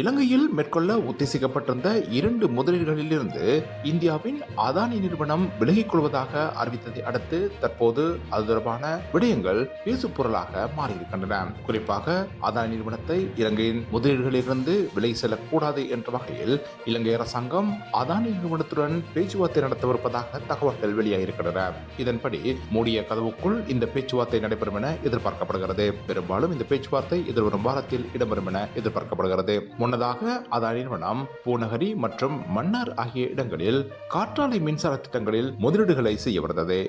இலங்கையில் மேற்கொள்ள உத்தேசிக்கப்பட்டிருந்த இரண்டு முதலீடுகளிலிருந்து இந்தியாவின் அதானி நிறுவனம் விலகிக் கொள்வதாக அறிவித்ததை அடுத்து தற்போது அது தொடர்பான விடயங்கள் பேசுபொருளாக மாறியிருக்கின்றன. குறிப்பாக அதானி நிறுவனத்தை இலங்கையின் முதலீடுகளிலிருந்து விலகி செல்லக்கூடாது என்ற வகையில் இலங்கை அரசாங்கம் அதானி நிறுவனத்துடன் பேச்சுவார்த்தை நடத்தவிருப்பதாக தகவல்கள் வெளியாகியிருக்கின்றன. இதன்படி மூடிய கதவுக்குள் இந்த பேச்சுவார்த்தை நடைபெறும் என எதிர்பார்க்கப்படுகிறது. பெரும்பாலும் இந்த பேச்சுவார்த்தை எதிர்வரும் வாரத்தில் இடம்பெறும் என எதிர்பார்க்கப்படுகிறது. முன்னதாக அதானி நிறுவனம் பூநகரி மற்றும் மன்னார் ஆகிய இடங்களில் காற்றாலை மின்சார திட்டங்களில் முதலீடுகளை செய்ய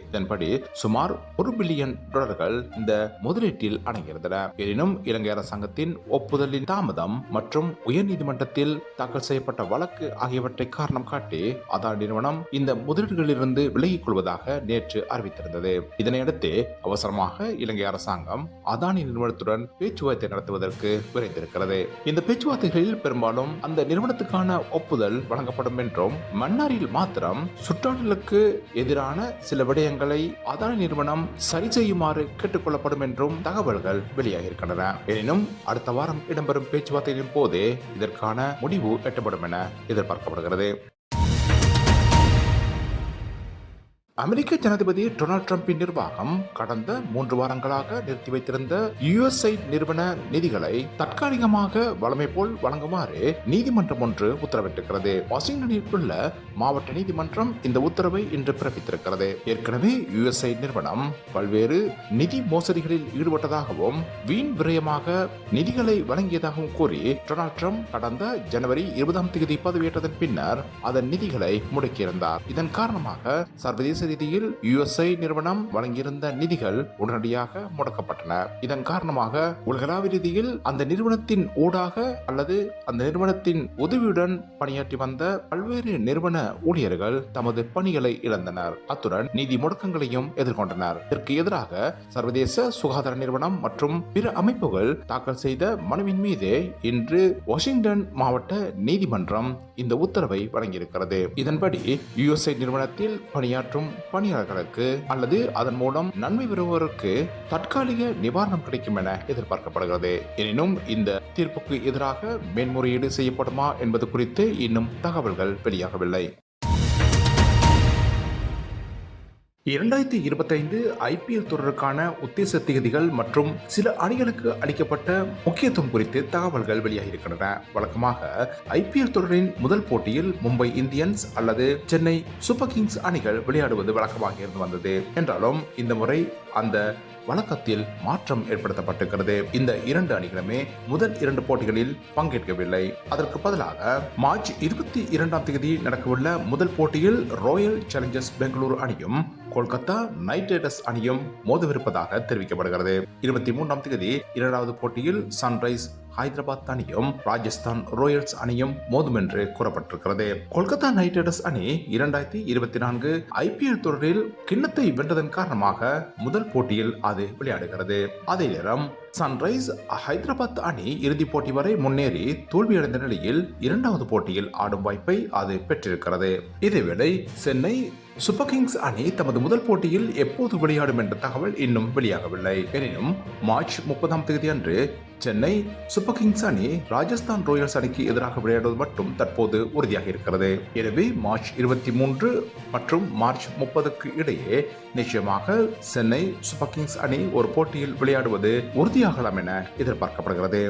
இதன்படி சுமார் ஒரு பில்லியன் டாலர்கள் இந்த முதலீட்டில் அடங்கியிருந்தன. எனினும் இலங்கை அரசாங்கத்தின் ஒப்புதலின் தாமதம் மற்றும் உயர்நீதிமன்றத்தில் தாக்கல் செய்யப்பட்ட வழக்கு ஆகியவற்றை காரணம் காட்டி அதானி நிறுவனம் இந்த முதலீடுகளிலிருந்து விலகிக் கொள்வதாக நேற்று அறிவித்திருந்தது. இதனையடுத்து அவசரமாக இலங்கை அரசாங்கம் அதானி நிறுவனத்துடன் பேச்சுவார்த்தை நடத்துவதற்கு விரைந்திருக்கிறது. இந்த பேச்சுவார்த்தைகளில் பெரும்பாலும் அந்த நிறுவனத்துக்கான ஒப்புதல் வழங்கப்படும் என்றும் மன்னாரில் மாத்திரம் சுற்றாடலுக்கு எதிரான சில விடயங்களை அதானி நிறுவனம் சரி செய்யுமாறு கேட்டுக்கொள்ளப்படும் என்றும் தகவல்கள் வெளியாகியிருக்கின்றன. எனினும் அடுத்த வாரம் இடம்பெறும் பேச்சுவார்த்தையின் போதே இதற்கான முடிவு எட்டப்படும் என எதிர்பார்க்கப்படுகிறது. அமெரிக்க ஜனாதிபதி டொனால்ட் ட்ரம்பின் நிர்வாகம் கடந்த மூன்று வாரங்களாக நிறுத்தி வைத்திருந்த யுஎஸ்ஐ நிறுவன நிதிகளை தற்காலிகமாக வளமை போல் வழங்குமாறு நீதிமன்றம் ஒன்று உத்தரவிட்டிருக்கிறது. வாஷிங்டனில் உள்ள மாவட்ட நீதிமன்றம் இந்த உத்தரவை இன்று பிறப்பித்திருக்கிறது. ஏற்கனவே யுஎஸ்ஐ நிறுவனம் பல்வேறு நிதி மோசடிகளில் ஈடுபட்டதாகவும் வீண் விரயமாக நிதிகளை வழங்கியதாகவும் கூறி டொனால்ட் ட்ரம்ப் கடந்த ஜனவரி இருபதாம் தேதி பதவியேற்றதன் பின்னர் அதன் நிதிகளை முடக்கியிருந்தார். இதன் காரணமாக சர்வதேச ரீதியில் யுஎஸ்ஐ நிறுவனம் வழங்கியிருந்த நிதிகள் உடனடியாக முடக்கப்பட்டன. இதன் காரணமாக உலகளாவிய ரீதியில் அந்த நிறுவனத்தின் ஊடாக அல்லது அந்த நிறுவனத்தின் உதவியுடன் பணியாற்றி வந்த பல்வேறு நிறுவன ஊழியர்கள் தமது பணிகளை இழந்தனர். அத்துடன் நிதி முடக்கங்களையும் எதிர்கொண்டனர். இதற்கு எதிராக சர்வதேச சுகாதார நிறுவனம் மற்றும் பிற அமைப்புகள் தாக்கல் செய்த மனுவின் மீது இன்று வாஷிங்டன் மாவட்ட நீதிமன்றம் இந்த உத்தரவை வழங்கியிருக்கிறது. இதன்படி யுஎஸ்ஐ நிறுவனத்தில் பணியாற்றும் பணியாளர்களுக்கு அல்லது அதன் மூலம் நன்மை பெறுவோருக்கு தற்காலிக நிவாரணம் கிடைக்கும் என எதிர்பார்க்கப்படுகிறது. எனினும் இந்த தீர்ப்புக்கு எதிராக மேன்முறையீடு செய்யப்படுமா என்பது குறித்து இன்னும் தகவல்கள் வெளியாகவில்லை. இரண்டாயிரத்தி இருபத்தைந்து ஐபிஎல் தொடருக்கான உத்தேச திகதிகள் மற்றும் சில அணிகளுக்கு அளிக்கப்பட்ட முக்கியத்துவம் குறித்து தகவல்கள் வெளியாகியிருக்கின்றன. வழக்கமாக ஐபிஎல் தொடரின் முதல் போட்டியில் மும்பை இந்தியன்ஸ் அல்லது சென்னை சூப்பர் கிங்ஸ் அணிகள் விளையாடுவது வழக்கமாக இருந்து வந்தது. என்றாலும் இந்த முறை அந்த வழக்கத்தில் மாற்றம் ஏற்படுத்தப்பட்டிருக்கிறது. இந்த இரண்டு அணிகளுமே முதல் இரண்டு போட்டிகளில் பங்கேற்கவில்லை. அதற்கு பதிலாக மார்ச் இருபத்தி இரண்டாம் தேதி நடக்கவுள்ள முதல் போட்டியில் ராயல் சேலஞ்சர்ஸ் பெங்களூரு அணியும் கொல்கத்தா நைட் ரைடர்ஸ் அணியும் மோதவிருப்பதாக தெரிவிக்கப்படுகிறது. இருபத்தி மூன்றாம் தேதி இரண்டாவது போட்டியில் சன்ரைஸ் ஹைதராபாத் அணியும் ராஜஸ்தான் ராயல்ஸ் அணியும் மோதும் என்று கூறப்பட்டிருக்கிறது. கொல்கத்தா நைட் ரைடர்ஸ் அணி இரண்டாயிரத்தி இருபத்தி நான்கு ஐபிஎல் தொடரில் கிண்ணத்தை வென்றதன் காரணமாக முதல் போட்டியில் அது விளையாடுகிறது. அதே நேரம் சன்ரைஸ் ஹைதராபாத் அணி இறுதிப் போட்டி வரை முன்னேறி தோல்வியடைந்த நிலையில் இரண்டாவது போட்டியில் ஆடும் வாய்ப்பை அது பெற்றிருக்கிறது. இதேவேளை சென்னை சூப்பர் கிங்ஸ் அணி தமது முதல் போட்டியில் எப்போது விளையாடும் என்ற தகவல் இன்னும் வெளியாகவில்லை. எனினும் மார்ச் முப்பதாம் தேதி அன்று சென்னை சூப்பர் கிங்ஸ் அணி ராஜஸ்தான் ராயல்ஸ் அணிக்கு எதிராக விளையாடுவது மட்டும் தற்போது உறுதியாக இருக்கிறது. எனவே மார்ச் இருபத்தி மூன்று மற்றும் மார்ச் முப்பதுக்கு இடையே நிச்சயமாக சென்னை சூப்பர் கிங்ஸ் அணி ஒரு போட்டியில் விளையாடுவது உறுதியாகலாம் என எதிர்பார்க்கப்படுகிறது.